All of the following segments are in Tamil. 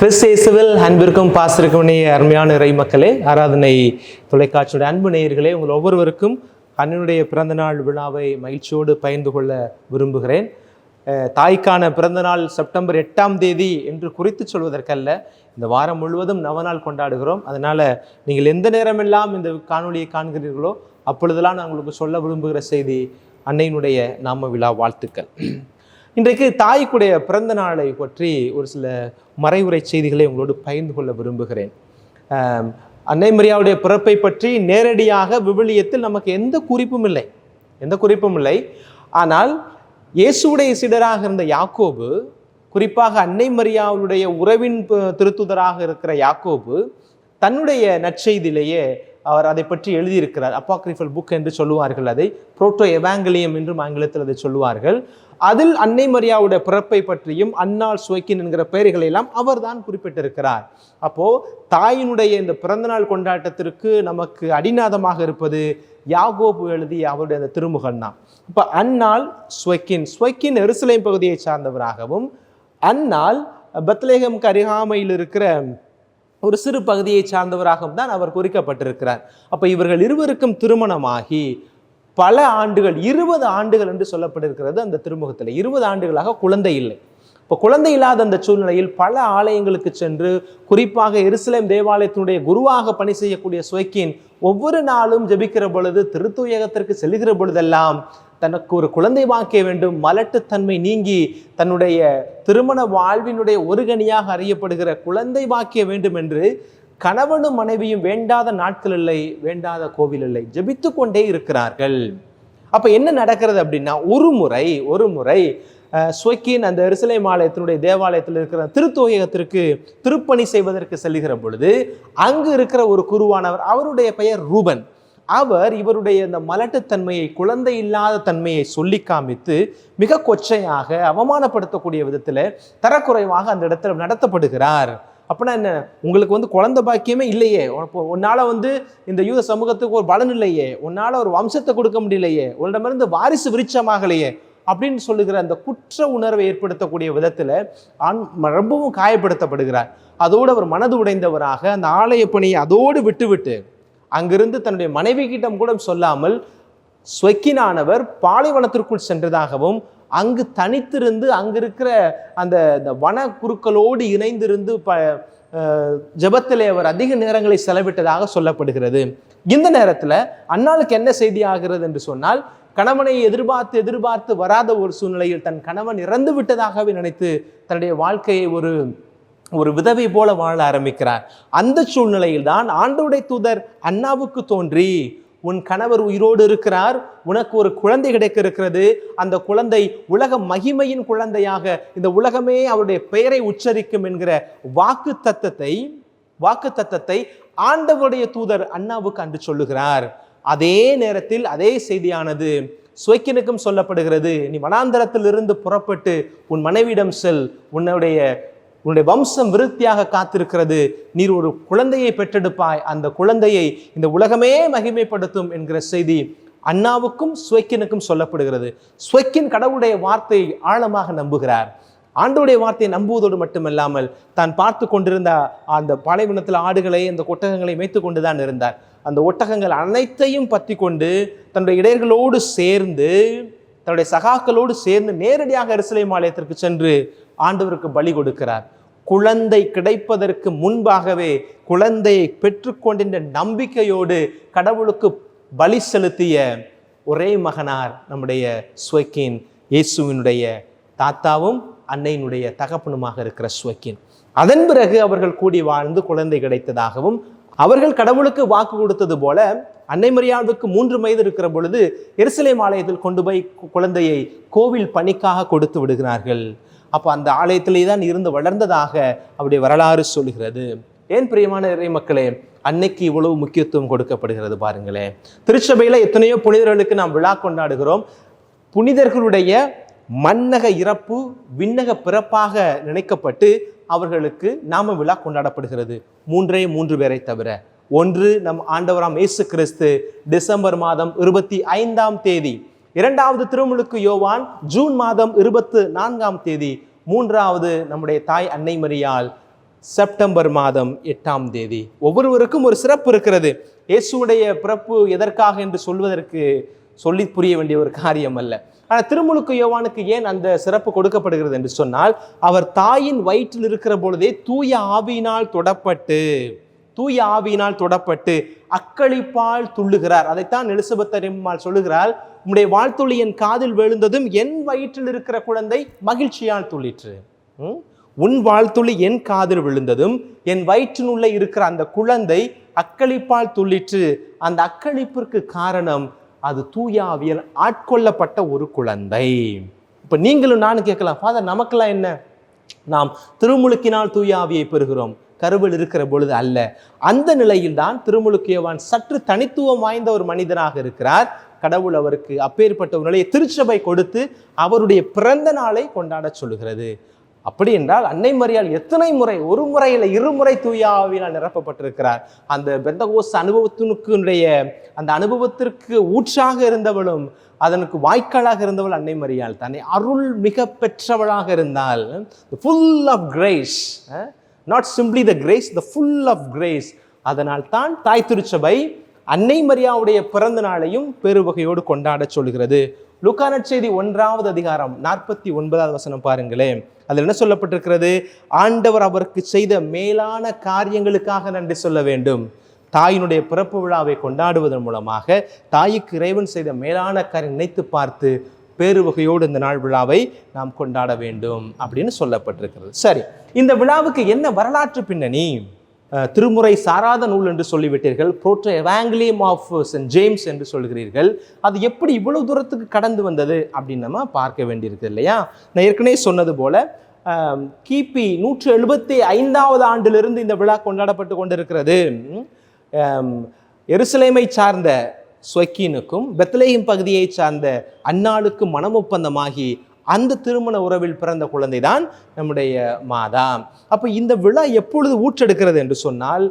கிறிஸ்தேசுவில் அன்பிற்கும் பாசிற்கும் அருமையான இறை மக்களே ஆராதனை தொலைக்காட்சியோட அன்பு நேயர்களே உங்கள் ஒவ்வொருவருக்கும் அண்ணனுடைய பிறந்தநாள் விழாவை மகிழ்ச்சியோடு பகிர்ந்து கொள்ள விரும்புகிறேன். தாய்க்கான பிறந்தநாள் செப்டம்பர் எட்டாம் தேதி என்று குறித்து சொல்வதற்கல்ல இந்த வாரம் முழுவதும் நவநாள் கொண்டாடுகிறோம். அதனால் நீங்கள் எந்த நேரமெல்லாம் இந்த காணொலியை காண்கிறீர்களோ அப்பொழுதெல்லாம் நான் உங்களுக்கு சொல்ல விரும்புகிற செய்தி அன்னையினுடைய நாம விழா வாழ்த்துக்கள். இன்றைக்கு தாய்க்குடைய பிறந்த நாளை பற்றி ஒரு சில மறைவுரை செய்திகளை உங்களோடு பகிர்ந்து கொள்ள விரும்புகிறேன். அன்னை மரியாவுடைய பிறப்பை பற்றி நேரடியாக விவிலியத்தில் நமக்கு எந்த குறிப்பும் இல்லை. எந்த குறிப்பும் இல்லை. ஆனால் இயேசுவுடைய சீடராக இருந்த யாக்கோபு குறிப்பாக அன்னை மரியாவுடைய உறவின் திருத்துதராக இருக்கிற யாக்கோபு தன்னுடைய நற்செய்தியிலேயே அவர் அதை பற்றி எழுதியிருக்கிறார். அப்பாக்ரிஃபல் புக் என்று சொல்லுவார்கள் அதை. புரோட்டோ எவாங்கலியம் என்றும் ஆங்கிலத்தில் அதை சொல்லுவார்கள். அதில் அன்னை மரியாவுடைய பிறப்பை பற்றியும் அன்னாள் சுவைக்கின் என்கிற பெயர்களை எல்லாம் அவர்தான் குறிப்பிட்டிருக்கிறார். அப்போ தாயினுடைய இந்த பிறந்தநாள் கொண்டாட்டத்திற்கு நமக்கு அடிநாதமாக இருப்பது யாகோபு எழுதிய அவருடைய அந்த திருமுகம் தான் இப்போ அன்னாள் ஸ்வெக்கின் ஸ்வெக்கின் எருசலேம் பகுதியை சார்ந்தவராகவும் அன்னாள் பத்லேகம் அருகாமையில் இருக்கிற ஒரு சிறு பகுதியை சார்ந்தவராகவும் தான் அவர் குறிக்கப்பட்டிருக்கிறார். அப்போ இவர்கள் இருவருக்கும் திருமணமாகி பல ஆண்டுகள் இருபது ஆண்டுகள் என்று சொல்லப்பட்டிருக்கிறது அந்த திருமுகத்தில். இருபது ஆண்டுகளாக குழந்தை இல்லை. இப்போ குழந்தை இல்லாத அந்த சூழ்நிலையில் பல ஆலயங்களுக்கு சென்று குறிப்பாக எருசலேம் தேவாலயத்தினுடைய குருவாக பணி செய்யக்கூடிய சுவைக்கின் ஒவ்வொரு நாளும் ஜெபிக்கிற பொழுது திருத்துயகத்திற்கு செல்கிற பொழுதெல்லாம் தனக்கு ஒரு குழந்தை வாக்கிய வேண்டும். மலட்டுத்தன்மை நீங்கி தன்னுடைய திருமண வாழ்வினுடைய ஒரு கனியாக அறியப்படுகிற குழந்தை வாக்கிய வேண்டும் என்று கணவனும் மனைவியும் வேண்டாத நாட்கள் இல்லை வேண்டாத கோவில் இல்லை. ஜபித்து கொண்டே இருக்கிறார்கள். அப்போ என்ன நடக்கிறது அப்படின்னா ஒரு முறை ஒரு முறை ஸ்வக்கின் அந்த எருசலேம் ஆலயத்தினுடைய தேவாலயத்தில் இருக்கிற திருத்தோயகத்திற்கு திருப்பணி செய்வதற்கு செல்லுகிற பொழுது அங்கு இருக்கிற ஒரு குருவானவர் அவருடைய பெயர் ரூபன். அவர் இவருடைய இந்த மலட்டுத்தன்மையை குழந்தை இல்லாத தன்மையை சொல்லி காமித்து மிக கொச்சையாக அவமானப்படுத்தக்கூடிய விதத்தில் தரக்குறைவாக அந்த இடத்துல நடத்தப்படுகிறார். அப்படின்னா என்ன? உங்களுக்கு வந்து குழந்தை பாக்கியமே இல்லையே. உன்னால் வந்து இந்த யூத சமூகத்துக்கு ஒரு பலன் இல்லையே. உன்னால் ஒரு வம்சத்தை கொடுக்க முடியலையே. உன்னிடமிருந்து வாரிசு விருட்சமாகலையே அப்படின்னு சொல்லுகிற அந்த குற்ற உணர்வை ஏற்படுத்தக்கூடிய விதத்தில் ஆண் ரொம்பவும் காயப்படுத்தப்படுகிறார். அதோடு அவர் மனது உடைந்தவராக அந்த ஆலய பணியை அதோடு விட்டுவிட்டு அங்கிருந்து தன்னுடைய மனைவி கிட்டம் கூட சொல்லாமல் ஸ்வெக்கினானவர் பாலைவனத்திற்குள் சென்றதாகவும் அங்கு தனித்திருந்து அங்கு இருக்கிற அந்த இந்த வன குருக்களோடு இணைந்திருந்து ப ஜபத்திலே அவர் அதிக நேரங்களை செலவிட்டதாக சொல்லப்படுகிறது. இந்த நேரத்தில் அன்னாளுக்கு என்ன செய்தி ஆகிறது என்று சொன்னால் கணவனை எதிர்பார்த்து எதிர்பார்த்து வராத ஒரு சூழ்நிலையில் தன் கணவன் இறந்து விட்டதாகவே நினைத்து தன்னுடைய வாழ்க்கையை ஒரு ஒரு விதவை போல வாழ ஆரம்பிக்கிறார். அந்த சூழ்நிலையில் தான் ஆண்டோடைய தூதர் அண்ணாவுக்கு தோன்றி உன் கணவர் உயிரோடு இருக்கிறார் உனக்கு ஒரு குழந்தை கிடைக்க இருக்கிறது அந்த குழந்தை உலக மகிமையின் குழந்தையாக இந்த உலகமே அவருடைய பெயரை உச்சரிக்கும் என்கிற வாக்கு தத்தத்தை வாக்கு தத்தத்தை ஆண்டவருடைய தூதர் அண்ணாவுக்கு அன்று சொல்லுகிறார். அதே நேரத்தில் அதே செய்தியானது சுவைக்கினுக்கும் சொல்லப்படுகிறது. நீ வனாந்தரத்திலிருந்து புறப்பட்டு உன் மனைவியிடம் செல். உன்னுடைய உன்னுடைய வம்சம் விருத்தியாக காத்திருக்கிறது. நீர் ஒரு குழந்தையை பெற்றெடுப்பாய். அந்த குழந்தையை இந்த உலகமே மகிமைப்படுத்தும் என்கிற செய்தி அண்ணாவுக்கும் சுவைக்கினுக்கும் சொல்லப்படுகிறது. சுவைக்கின் கடவுளுடைய வார்த்தை ஆழமாக நம்புகிறார். ஆண்டோடைய வார்த்தையை நம்புவதோடு மட்டுமல்லாமல் தான் பார்த்து கொண்டிருந்த அந்த பாலைவனத்தில் ஆடுகளை அந்த கொட்டகங்களை மேய்த்து கொண்டு தான் இருந்தார். அந்த ஒட்டகங்கள் அனைத்தையும் பற்றி கொண்டு தன்னுடைய இடையர்களோடு சேர்ந்து தன்னுடைய சகாக்களோடு சேர்ந்து நேரடியாக எருசலேம் ஆலயத்திற்கு சென்று ஆண்டவருக்கு பலி கொடுக்கிறார். குழந்தை கிடைப்பதற்கு முன்பாகவே குழந்தையை பெற்றுக்கொண்டின்ற நம்பிக்கையோடு கடவுளுக்கு பலி செலுத்திய ஒரே மகனார் நம்முடைய ஸ்வக்கின் இயேசுவினுடைய தாத்தாவும் அன்னையினுடைய தகப்பனுமாக இருக்கிற ஸ்வக்கின் அதன் பிறகு அவர்கள் கூடி வாழ்ந்து குழந்தை கிடைத்ததாகவும் அவர்கள் கடவுளுக்கு வாக்கு கொடுத்தது போல அன்னை மரியாளுக்கு மூன்று வயது இருக்கிற பொழுது எருசலேம் ஆலயத்தில் கொண்டு போய் குழந்தையை கோவில் பணிக்காக கொடுத்து விடுகிறார்கள். அப்போ அந்த ஆலயத்திலே தான் இருந்து வளர்ந்ததாக அவருடைய வரலாறு சொல்கிறது ஏன் பிரியமான இறை மக்களே அன்னைக்கு இவ்வளவு முக்கியத்துவம் கொடுக்கப்படுகிறது பாருங்களேன் திருச்சபையில் எத்தனையோ புனிதர்களுக்கு நாம் விழா கொண்டாடுகிறோம். புனிதர்களுடைய மன்னக இறப்பு விண்ணக பிறப்பாக நினைக்கப்பட்டு அவர்களுக்கு நாம விழா கொண்டாடப்படுகிறது. மூன்றே மூன்று பேரை தவிர. ஒன்று நம் ஆண்டவராம் இயேசு கிறிஸ்து டிசம்பர் மாதம் இருபத்தி ஐந்தாம் தேதி. இரண்டாவது திருமுழுக்கு யோவான் ஜூன் மாதம் இருபத்து நான்காம் தேதி. மூன்றாவது நம்முடைய தாய் அன்னை மரியால் செப்டம்பர் மாதம் எட்டாம் தேதி. ஒவ்வொருவருக்கும் ஒரு சிறப்பு இருக்கிறது. இயேசுவுடைய பிறப்பு எதற்காக என்று சொல்வதற்கு சொல்லி புரிய வேண்டிய ஒரு காரியம் அல்ல. ஆனால் திருமுழுக்கு யோவானுக்கு ஏன் அந்த சிறப்பு கொடுக்கப்படுகிறது என்று சொன்னால் அவர் தாயின் வயிற்றில் இருக்கிற பொழுதே தூய ஆவியினால் தொடப்பட்டு தூய ஆவியினால் தொடப்பட்டு அக்களிப்பால் துள்ளுகிறார். அதைத்தான் எலிசபெத் அம்மாள் சொல்லுகிறாள் உம்முடைய வாழ்த்துளி என் காதில் விழுந்ததும் என் வயிற்றில் இருக்கிற குழந்தை மகிழ்ச்சியால் துள்ளிற்று. உன் வாழ்த்துளி என் காதில் விழுந்ததும் என் வயிற்றினுள்ளே இருக்கிற அந்த குழந்தை அக்களிப்பால் துள்ளிற்று. அந்த அக்களிப்பிற்கு காரணம் அது தூயாவியல் ஆட்கொள்ளப்பட்ட ஒரு குழந்தை. இப்போ நீங்களும் நானும் கேட்கலாம் ஃபாதர் நமக்கெல்லாம் என்ன? நாம் திருமுழுக்கினால் தூயாவியை பெறுகிறோம். கருவில் இருக்கிற பொழுது அல்ல. அந்த நிலையில்தான் திருமுழுக்கியவான் சற்று தனித்துவம் வாய்ந்த ஒரு மனிதனாக இருக்கிறார். கடவுள் அவருக்கு அப்பேற்பட்ட ஒரு நிலையை திருச்சபை கொடுத்து அவருடைய பிறந்த நாளை கொண்டாட சொல்லுகிறது. அப்படி என்றால் அன்னை மரியால் எத்தனை முறை ஒரு முறை இல்லை இருமுறை தூயாவினால் நிரப்பப்பட்டிருக்கிறார். அந்த பெந்தகோஸ் அனுபவத்தினுடைய அந்த அனுபவத்திற்கு ஊற்றாக இருந்தவளும் அதனுக்கு வாய்க்காலாக இருந்தவள் அன்னை மரியாள். தன்னை அருள் மிக பெற்றவளாக இருந்தால் full of grace not simply the grace the full of grace அதனால் தான் தாய் திருச்சபை அன்னை மரியாவுடைய பிறந்த நாளையும் பெருவகையோடு கொண்டாடச் சொல்கிறது. லுக்கானட் செய்தி ஒன்றாவது அதிகாரம் நாற்பத்தி ஒன்பதாவது வசனம் பாருங்களேன். அதில் என்ன சொல்லப்பட்டிருக்கிறது? ஆண்டவர் அவருக்கு செய்த மேலான காரியங்களுக்காக நன்றி சொல்ல வேண்டும். தாயினுடைய பிறப்பு விழாவை கொண்டாடுவதன் மூலமாக தாய்க்கு இறைவன் செய்த மேலான காரியம் நினைத்து பார்த்து பேருவகையோடு இந்த நாள் விழாவை நாம் கொண்டாட வேண்டும் அப்படின்னு சொல்லப்பட்டிருக்கிறது. சரி இந்த விழாவுக்கு என்ன வரலாற்று பின்னணி? திருமுறை சாராத நூல் என்று சொல்லிவிட்டீர்கள். Protoevangelium of saint James என்று சொல்கிறீர்கள். அது எப்படி இவ்வளவு தூரத்துக்கு கடந்து வந்தது அப்படின்னு நம்ம பார்க்க வேண்டியிருக்கு இல்லையா? நான் ஏற்கனவே சொன்னது போல கிபி நூற்று எழுபத்தி ஐந்தாவது ஆண்டிலிருந்து இந்த விழா கொண்டாடப்பட்டு கொண்டிருக்கிறது. எருசலேமை சார்ந்த சொக்கீனுக்கும் பெத்லேயும் பகுதியை சார்ந்த அன்னாளுக்கும் மனம் ஒப்பந்தமாகி அந்த திருமண உறவில் பிறந்த குழந்தை தான் நம்முடைய மாதா. அப்போ இந்த விழா எப்பொழுது ஊற்றெடுக்கிறது என்று சொன்னால்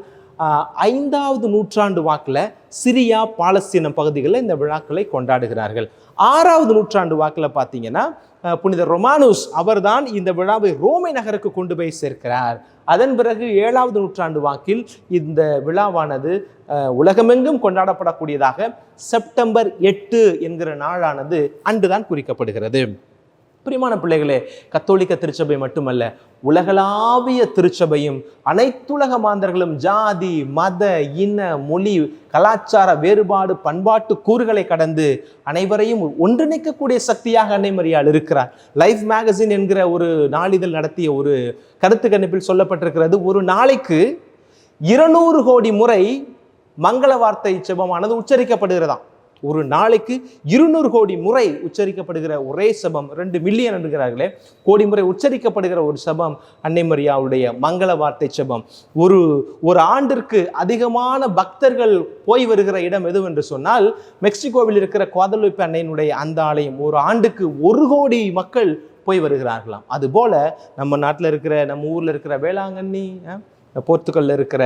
ஐந்தாவது நூற்றாண்டு வாக்கில் சிரியா பாலஸ்தீனம் பகுதிகளில் இந்த விழாக்களை கொண்டாடுகிறார்கள். ஆறாவது நூற்றாண்டு வாக்கில் பார்த்தீங்கன்னா புனித ரொமானுஸ் அவர்தான் இந்த விழாவை ரோமை நகருக்கு கொண்டு போய் சேர்க்கிறார். அதன் பிறகு ஏழாவது நூற்றாண்டு வாக்கில் இந்த விழாவானது உலகமெங்கும் கொண்டாடப்படக்கூடியதாக செப்டம்பர் எட்டு என்கிற நாளானது அன்றுதான் குறிக்கப்படுகிறது. பிரியமான பிள்ளைகளே கத்தோலிக்க திருச்சபை மட்டுமல்ல உலகளாவிய திருச்சபையும் அனைத்துலக மாந்தர்களும் ஜாதி மத இன மொழி கலாச்சார வேறுபாடு பண்பாட்டு கூறுகளை கடந்து அனைவரையும் ஒன்றிணைக்கக்கூடிய சக்தியாக அன்னை மரியாள் இருக்கிறார். லைஃப் மேகசின் என்கிற ஒரு நாளிதழ் நடத்திய ஒரு கருத்து கணிப்பில் சொல்லப்பட்டிருக்கிறது. ஒரு நாளைக்கு இருநூறு கோடி முறை மங்கள வார்த்தை செபமானது உச்சரிக்கப்படுகிறதாம். ஒரு நாளைக்கு இருநூறு கோடி முறை உச்சரிக்கப்படுகிற ஒரே சபம் ரெண்டு மில்லியன் என்கிறார்களே. கோடி முறை உச்சரிக்கப்படுகிற ஒரு சபம் அன்னை மரியாவுடைய மங்கள வார்த்தை சபம். ஒரு ஒரு ஆண்டிற்கு அதிகமான பக்தர்கள் போய் வருகிற இடம் எது என்று சொன்னால் மெக்சிகோவில் இருக்கிற குவாதலுப்பு அன்னையினுடைய அந்த ஆலயம் ஒரு ஆண்டுக்கு ஒரு கோடி மக்கள் போய் வருகிறார்களாம். அதுபோல நம்ம நாட்டில் இருக்கிற நம்ம ஊரில் இருக்கிற வேளாங்கண்ணி போர்த்துக்கல்ல இருக்கிற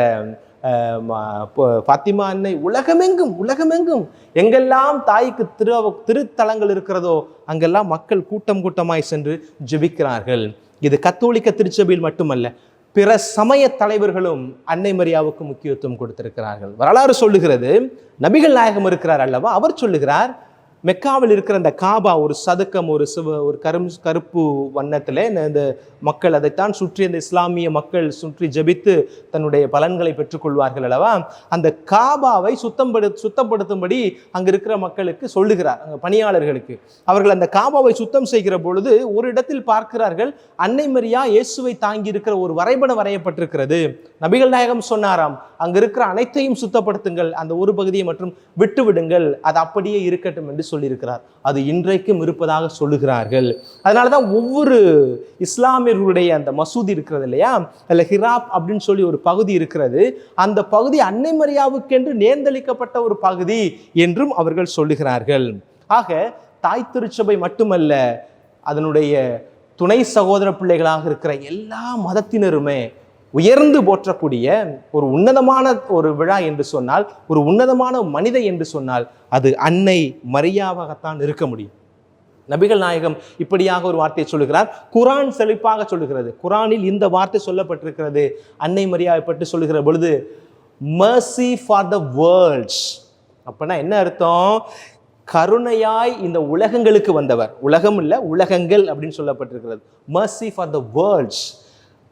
ஃபாத்திமா அன்னை உலகமெங்கும் உலகமெங்கும். எங்கெல்லாம் தாய்க்கு திரு திருத்தலங்கள் இருக்கிறதோ அங்கெல்லாம் மக்கள் கூட்டம் கூட்டமாய் சென்று ஜெபிக்கிறார்கள். இது கத்தோலிக்க திருச்சபையில் மட்டுமல்ல பிற சமய தலைவர்களும் அன்னை மரியாவுக்கு முக்கியத்துவம் கொடுத்திருக்கிறார்கள். வரலாறு சொல்லுகிறது நபிகள் நாயகம் இருக்கிறார் அல்லவா? அவர் சொல்லுகிறார் மெக்காவில் இருக்கிற அந்த காபா ஒரு சதுக்கம் ஒரு சிவ ஒரு கரும் கருப்பு வண்ணத்தில் இந்த மக்கள் அதைத்தான் சுற்றி அந்த இஸ்லாமிய மக்கள் சுற்றி ஜெபித்து தன்னுடைய பலன்களை பெற்றுக்கொள்வார்கள் அல்லவா? அந்த காபாவை சுத்தம்படு சுத்தப்படுத்தும்படி அங்கே இருக்கிற மக்களுக்கு சொல்லுகிறார் அங்கே பணியாளர்களுக்கு. அவர்கள் அந்த காபாவை சுத்தம் செய்கிற பொழுது ஒரு இடத்தில் பார்க்கிறார்கள் அன்னை மரியா இயேசுவை தாங்கி இருக்கிற ஒரு வரைபடம் வரையப்பட்டிருக்கிறது. நபிகள் நாயகம் சொன்னாராம் அங்க இருக்கிற அனைத்தையும் சுத்தப்படுத்துங்கள் அந்த ஒரு பகுதியை மற்றும் விட்டு விடுங்கள் அது அப்படியே இருக்கட்டும் என்று சொல்லியிருக்கிறார். அது இன்றைக்கும் இருப்பதாக சொல்லுகிறார்கள். அதனால தான் ஒவ்வொரு இஸ்லாமியர்களுடைய அந்த மசூதி இருக்கிறது இல்லையா? அதில் ஹிராப் அப்படின்னு சொல்லி ஒரு பகுதி இருக்கிறது. அந்த பகுதி அன்னை மரியாவுக்கென்று நேர்ந்தளிக்கப்பட்ட ஒரு பகுதி என்றும் அவர்கள் சொல்லுகிறார்கள். ஆக தாய் திருச்சபை மட்டுமல்ல அதனுடைய துணை சகோதர பிள்ளைகளாக இருக்கிற எல்லா மதத்தினருமே உயர்ந்து போற்றக்கூடிய ஒரு உன்னதமான ஒரு விழா என்று சொன்னால் ஒரு உன்னதமான மனித என்று சொன்னால் அது அன்னை மரியாவாகத்தான் இருக்க முடியும். நபிகள் நாயகம் இப்படியாக ஒரு வார்த்தையை சொல்லுகிறார். குரான் செழிப்பாக சொல்லுகிறது. குரானில் இந்த வார்த்தை சொல்லப்பட்டிருக்கிறது. அன்னை மரியாதை பற்றி சொல்லுகிற பொழுது மர்சி ஃபார் த வேர்ல்ட்ஸ் அப்படின்னா என்ன அர்த்தம்? கருணையாய் இந்த உலகங்களுக்கு வந்தவர். உலகம் இல்லை உலகங்கள் அப்படின்னு சொல்லப்பட்டிருக்கிறது. மர்சி ஃபார் த வேர்ல்ட்ஸ்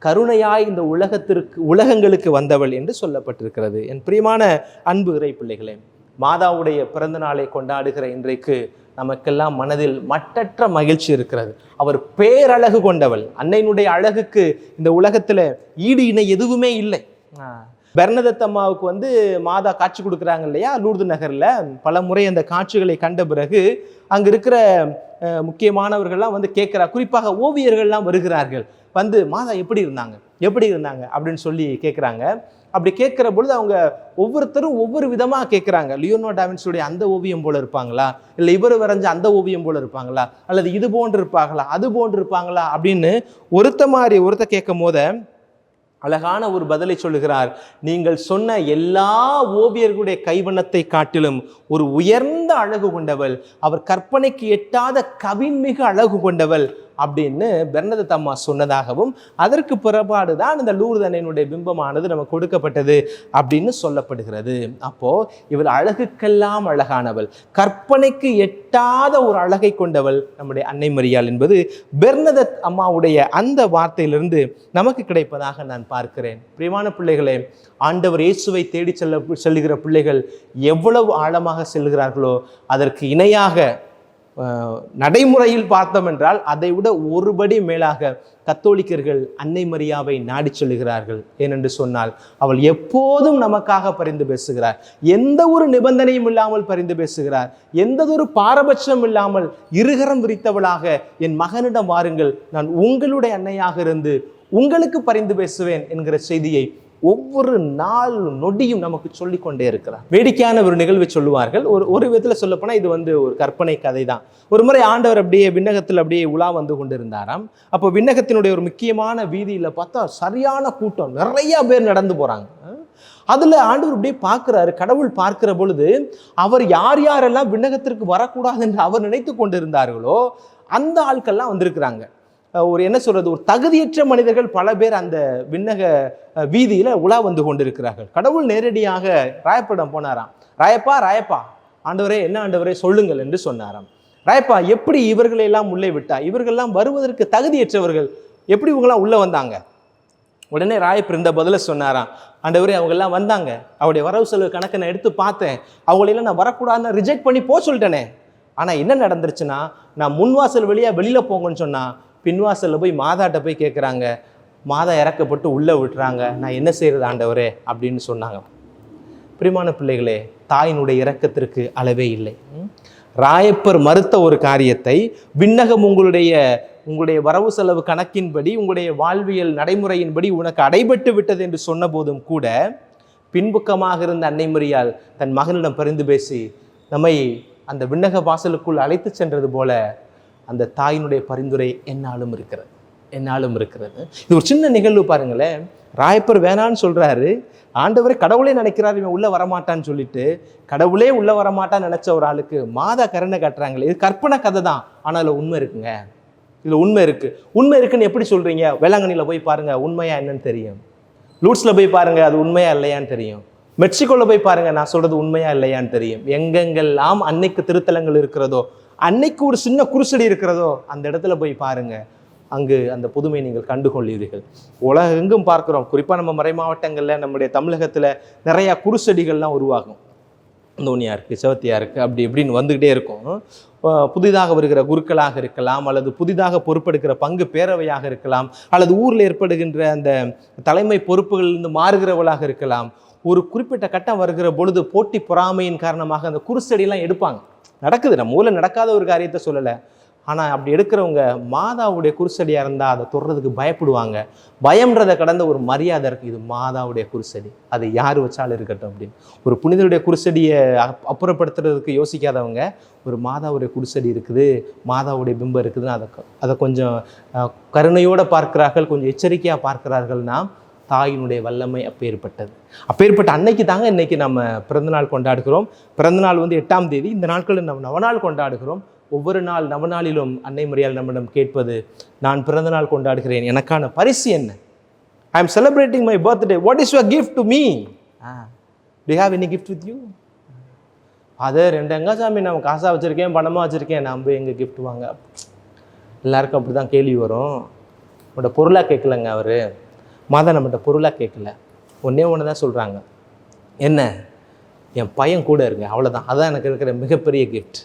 கருணையாய் இந்த உலகத்திற்கு உலகங்களுக்கு வந்தவள் என்று சொல்லப்பட்டிருக்கிறது. என் பிரியமான அன்பு இறை பிள்ளைகளே மாதாவுடைய பிறந்த நாளை கொண்டாடுகிற இன்றைக்கு நமக்கெல்லாம் மனதில் மட்டற்ற மகிழ்ச்சி இருக்கிறது. அவர் பேரழகு கொண்டவள். அன்னையினுடைய அழகுக்கு இந்த உலகத்துல ஈடு இணை எதுவுமே இல்லை. பெர்னதத் அம்மாவுக்கு வந்து மாதா காட்சி கொடுக்குறாங்க இல்லையா? லூர்து நகர்ல. பல முறை அந்த காட்சிகளை கண்ட பிறகு அங்க இருக்கிற முக்கியமானவர்கள்லாம் வந்து கேட்குறா. குறிப்பாக ஓவியர்கள்லாம் வருகிறார்கள். வந்து மாதா எப்படி இருந்தாங்க? எப்படி இருந்தாங்க? அப்படின்னு சொல்லி கேட்குறாங்க அப்படி கேட்குற பொழுது அவங்க ஒவ்வொருத்தரும் ஒவ்வொரு விதமாக கேட்குறாங்க லியோனோ டாவின்ஸுடைய அந்த ஓவியம் போல் இருப்பாங்களா? இல்லை இவர் வரைஞ்ச அந்த ஓவியம் போல் இருப்பாங்களா? அல்லது இது போன்று இருப்பாங்களா? அது போன்று இருப்பாங்களா? அப்படின்னு ஒருத்த மாதிரி ஒருத்த கேட்கும் போத அழகான ஒரு பதிலை சொல்லுகிறார். நீங்கள் சொன்ன எல்லா ஓவியர்களுடைய கைவண்ணத்தை காட்டிலும் ஒரு உயர்ந்த அழகு கொண்டவள். அவர் கற்பனைக்கு எட்டாத கவின்மிகு அழகு கொண்டவள். அப்படின்னு பெர்னதத் அம்மா சொன்னதாகவும் அதற்கு பிறபாடு தான் இந்த லூர்தனையினுடைய பிம்பமானது நமக்கு கொடுக்கப்பட்டது அப்படின்னு சொல்லப்படுகிறது. அப்போ இவள் அழகுக்கெல்லாம் அழகானவள். கற்பனைக்கு எட்டாத ஒரு அழகை கொண்டவள் நம்முடைய அன்னை மரியாள் என்பது பெர்னதத் அம்மாவுடைய அந்த வார்த்தையிலிருந்து நமக்கு கிடைப்பதாக நான் பார்க்கிறேன். பிரியமான பிள்ளைகளே ஆண்டவர் இயேசுவை தேடி செல்ல செல்லுகிற பிள்ளைகள் எவ்வளவு ஆழமாக செல்கிறார்களோ அதற்கு இணையாக நடைமுறையில் பார்த்தோம் என்றால் அதை விட ஒருபடி மேலாக கத்தோலிக்கர்கள் அன்னை மரியாவை நாடி சொல்லுகிறார்கள் ஏனென்று சொன்னால் அவள் எப்போதும் நமக்காக பரிந்து பேசுகிறார். எந்த ஒரு நிபந்தனையும் இல்லாமல் பரிந்து பேசுகிறார். எந்த ஒரு பாரபட்சம் இல்லாமல் இருகரம் விரித்தவளாக என் மகனிடம் வாருங்கள் நான் உங்களுடைய அன்னையாக இருந்து உங்களுக்கு பரிந்து பேசுவேன் என்கிற செய்தியை ஒவ்வொரு நாள் நொடியும் நமக்கு சொல்லிக்கொண்டே இருக்கிறார். வேடிக்கையான ஒரு நிகழ்வை சொல்லுவார்கள். ஒரு ஒரு விதத்தில் சொல்லப்போனால் இது வந்து ஒரு கற்பனை கதை தான் ஒரு முறை ஆண்டவர் அப்படியே விண்ணகத்தில் அப்படியே உலா வந்து கொண்டிருந்தாராம். அப்போ விண்ணகத்தினுடைய ஒரு முக்கியமான வீதியில் பார்த்தா சரியான கூட்டம். நிறைய பேர் நடந்து போகிறாங்க அதில் ஆண்டவர் அப்படியே பார்க்குறாரு. கடவுள் பார்க்கிற பொழுது அவர் யார் யாரெல்லாம் விண்ணகத்திற்கு வரக்கூடாது என்று அவர் நினைத்து கொண்டிருந்தார்களோ அந்த ஆட்கள்லாம் வந்திருக்கிறாங்க. ஒரு என்ன சொல்கிறது ஒரு தகுதியற்ற மனிதர்கள் பல பேர் அந்த விண்ணக வீதியில் உலா வந்து கொண்டிருக்கிறார்கள். கடவுள் நேரடியாக ராயப்படம் போனாராம். ராயப்பா ராயப்பா ஆண்டவரே என்ன ஆண்டவரே சொல்லுங்கள் என்று சொன்னாராம். ராயப்பா எப்படி இவர்களையெல்லாம் உள்ளே விட்டா இவர்கள்லாம் வருவதற்கு தகுதியற்றவர்கள் எப்படி இவங்களாம் உள்ளே வந்தாங்க? உடனே ராயப்பர் இருந்த பதில சொன்னாராம். ஆண்டவரே அவங்கெல்லாம் வந்தாங்க. அவருடைய வரவு செலவு கணக்கை நான் எடுத்து பார்த்தேன். அவங்களெல்லாம் நான் வரக்கூடாதுன்னு ரிஜெக்ட் பண்ணி போக சொல்லிட்டேனே. ஆனால் என்ன நடந்துருச்சுன்னா நான் முன்வாசல் வழியாக வெளியில் போங்கன்னு சொன்னால் பின்வாசலில் போய் மாதாட்ட போய் கேட்குறாங்க மாதா இறக்கப்பட்டு உள்ளே விட்டுறாங்க. நான் என்ன செய்கிறது ஆண்டவரே? அப்படின்னு சொன்னாங்க. பிரிமான பிள்ளைகளே தாயினுடைய இறக்கத்திற்கு அளவே இல்லை. ராயப்பர் மறுத்த ஒரு காரியத்தை விண்ணகம் உங்களுடைய உங்களுடைய வரவு செலவு கணக்கின்படி உங்களுடைய வாழ்வியல் நடைமுறையின்படி உனக்கு அடைபட்டு விட்டது என்று சொன்னபோதும் கூட பின்புக்கமாக இருந்த அன்னை தன் மகனிடம் பரிந்து பேசி நம்மை அந்த விண்ணக வாசலுக்குள் அழைத்து சென்றது போல அந்த தாயினுடைய பரிந்துரை என்னாலும் இருக்கிறது. என்னாலும் இருக்கிறது. இது ஒரு சின்ன நிகழ்வு பாருங்களேன். ராயப்பர் வேணான்னு சொல்கிறாரு ஆண்டவரே கடவுளே நினைக்கிறார் இவன் உள்ளே வரமாட்டான்னு சொல்லிட்டு கடவுளே உள்ளே வரமாட்டான்னு நினைச்ச ஒரு ஆளுக்கு மாதா கருணை காட்டுறாங்களே. இது கற்பனை கதை தான். ஆனால் அதில் உண்மை இருக்குங்க. இதில் உண்மை இருக்குது உண்மை இருக்குன்னு எப்படி சொல்கிறீங்க வேளாங்கண்ணியில் போய் பாருங்கள் உண்மையா என்னன்னு தெரியும். லூட்ஸில் போய் பாருங்கள் அது உண்மையா இல்லையான்னு தெரியும். மெக்சிகோவில் போய் பாருங்கள் நான் சொல்கிறது உண்மையா இல்லையான்னு தெரியும். எங்கெங்கெல்லாம் அன்னைக்கு திருத்தலங்கள் இருக்கிறதோ அன்னைக்கு ஒரு சின்ன குருசடி இருக்கிறதோ அந்த இடத்துல போய் பாருங்க. அங்கு அந்த புதுமை நீங்கள் கண்டுகொள்ளீர்கள் உலகெங்கும் பார்க்குறோம். குறிப்பாக நம்ம மறை மாவட்டங்களில் நம்முடைய தமிழகத்தில் நிறையா குருசடிகள்லாம் உருவாகும். தோனியாக இருக்குது சிவத்தியா இருக்குது அப்படி இப்படின்னு வந்துக்கிட்டே இருக்கும். புதிதாக வருகிற குருக்களாக இருக்கலாம் அல்லது புதிதாக பொறுப்பெடுக்கிற பங்கு பேரவையாக இருக்கலாம் அல்லது ஊரில் ஏற்படுகின்ற அந்த தலைமை பொறுப்புகளிலிருந்து மாறுகிறவளாக இருக்கலாம். ஒரு குறிப்பிட்ட கட்டம் வருகிற பொழுது போட்டி பொறாமையின் காரணமாக அந்த குருசடியெல்லாம் எடுப்பாங்க. நடக்குது நம்ம ஊரில் நடக்காத ஒரு காரியத்தை சொல்லலை. ஆனால் அப்படி எடுக்கிறவங்க மாதாவுடைய குருசடியாக இருந்தால் அதை தொடுறதுக்கு பயப்படுவாங்க. பயம்ன்றதை கடந்த ஒரு மரியாதை இருக்குது இது மாதாவுடைய குருசடி. அது யார் வச்சாலும் இருக்கட்டும் அப்படின்னு. ஒரு புனிதருடைய குருசடியை அப்- அப்புறப்படுத்துறதுக்கு யோசிக்காதவங்க ஒரு மாதாவுடைய குருசடி இருக்குது மாதாவுடைய பிம்பம் இருக்குதுன்னு அதை அதை கொஞ்சம் கருணையோடு பார்க்கிறார்கள் கொஞ்சம் எச்சரிக்கையாக பார்க்கிறார்கள்னா தாயினுடைய வல்லமை அப்பேற்பட்டது. அப்பேற்பட்ட அன்னைக்கு தாங்க இன்னைக்கு நம்ம பிறந்தநாள் கொண்டாடுகிறோம். பிறந்தநாள் வந்து எட்டாம் தேதி. இந்த நாட்களில் நம்ம நவநாள் கொண்டாடுகிறோம். ஒவ்வொரு நாள் நவநாளிலும் அன்னை மரியாள் நம்மிடம் கேட்பது நான் பிறந்த நாள் கொண்டாடுகிறேன். எனக்கான பரிசு என்ன? I am celebrating my birthday what is your gift to me to have any gift with you father ரெண்டு எங்க சாமி நான் காசாக வச்சுருக்கேன் பணமாக வச்சுருக்கேன். போய் எங்கே gift வாங்க. எல்லாருக்கும் அப்படி தான் கேள்வி வரும். உன்னோட பொருளாக கேட்கலங்க அவர். மாதா நம்மகிட்ட பொருளாக கேட்கல. ஒன்றே ஒன்று தான் சொல்கிறாங்க என்ன? என் பையன் கூட இருங்க அவ்வளோதான் அதான் எனக்கு இருக்கிற மிகப்பெரிய gift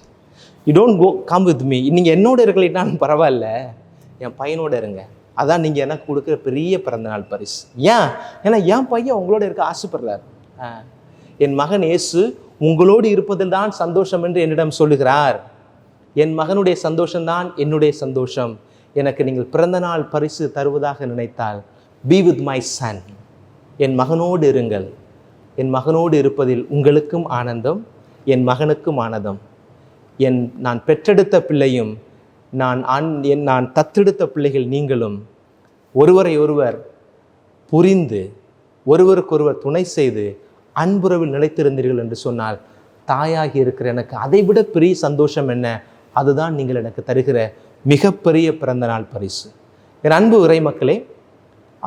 you don't go come with me நீங்கள் என்னோட இருக்கலைட்டாலும் பரவாயில்ல. என் பையனோட இருங்க. அதான் நீங்கள் எனக்கு கொடுக்குற பெரிய பிறந்தநாள் பரிசு. ஏன்? ஏன்னா என் பையன் உங்களோட இருக்க ஆசைப்படுறார். ஆ. என் மகன் இயேசு உங்களோடு இருப்பதில் தான் சந்தோஷம் என்று என்னிடம் சொல்லுகிறார். என் மகனுடைய சந்தோஷம்தான் என்னுடைய சந்தோஷம். எனக்கு நீங்கள் பிறந்தநாள் பரிசு தருவதாக நினைத்தால் பி வித் மை சன் என் மகனோடு இருங்கள். என் மகனோடு இருப்பதில் உங்களுக்கும் ஆனந்தம் என் மகனுக்கும் ஆனந்தம். என் நான் பெற்றெடுத்த பிள்ளையும் நான் ஆண் என் நான் தத்தெடுத்த பிள்ளைகள் நீங்களும் ஒருவரை ஒருவர் புரிந்து ஒருவருக்கொருவர் துணை செய்து அன்புறவில் நிலைத்திருந்தீர்கள் என்று சொன்னால் தாயாகி இருக்கிற எனக்கு அதைவிட பெரிய சந்தோஷம் என்ன? அதுதான் நீங்கள் எனக்கு தருகிற மிகப்பெரிய பிறந்தநாள் பரிசு. என் அன்பு உரை மக்களே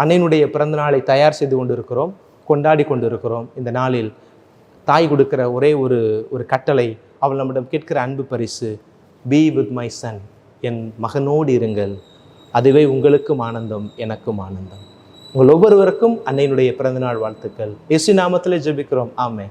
அன்னையினுடைய பிறந்தநாளை தயார் செய்து கொண்டிருக்கிறோம் கொண்டாடி கொண்டிருக்கிறோம். இந்த நாளில் தாய் கொடுக்கிற ஒரே ஒரு ஒரு கட்டளை அவள் நம்மிடம் கேட்கிற அன்பு பரிசு பி வித் மை சன் என் மகனோடு இருங்கள். அதுவே உங்களுக்கும் ஆனந்தம் எனக்கும் ஆனந்தம். உங்கள் ஒவ்வொருவருக்கும் அன்னையினுடைய பிறந்தநாள் வாழ்த்துக்கள். இயேசு நாமத்தில் ஜெபிக்கிறோம். ஆமே